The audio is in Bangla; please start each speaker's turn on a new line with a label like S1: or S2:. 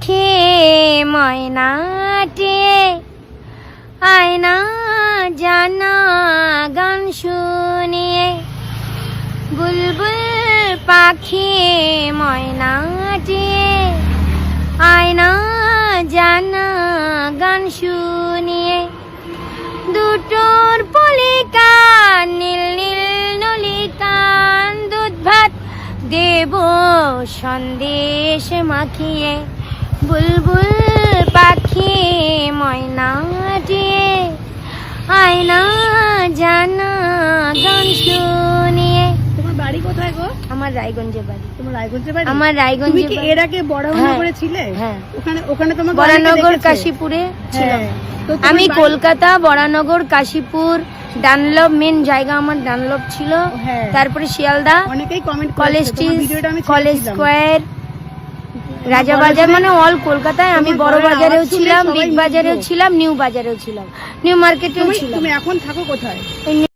S1: পাখি ময়নাটে আয়না জানা গান শুনিয়ে বুলবুল পাখি ময়নাটে আয়না জানা গান শুনিয়ে দুটোর পলিকান নীল নীল নলিকান দুধ ভাত দেব সন্দেশ মাখিয়ে। বুলবুল পাখি ময়নাটিয়ে আয়না জানা গান শুনিয়ে।
S2: তোমার বাড়ি কোথায় গো?
S1: আমার রায়গঞ্জে বাড়ি।
S2: তোমার রায়গঞ্জের বাড়ি?
S1: আমার রায়গঞ্জে
S2: তুমি
S1: কি
S2: এর আগে বড়নগরে
S1: হ্যাঁ,
S2: ছিলে?
S1: হ্যাঁ।
S2: ওখানে ওখানে তোমার
S1: বরানগর কাশীপুরে ছিলাম।
S2: হ্যাঁ। তোমার
S1: আমি কলকাতা বরানগর কাশীপুর ডানলভ মেন জায়গা আমার ডানলভ ছিল।
S2: হ্যাঁ।
S1: তারপরে শিয়ালদা
S2: অনেকেই কমেন্ট
S1: কলেজ কলেজ
S2: ছেড়েছিলাম।
S1: স্কোয়ার রাজাবাজার মানে অল কলকাতায় আমি বড় বাজারেও ছিলাম বিগ বাজারেও ছিলাম নিউ বাজারেও ছিলাম নিউ মার্কেটেও ছিলাম।
S2: তুমি এখন থাকো কোথায়?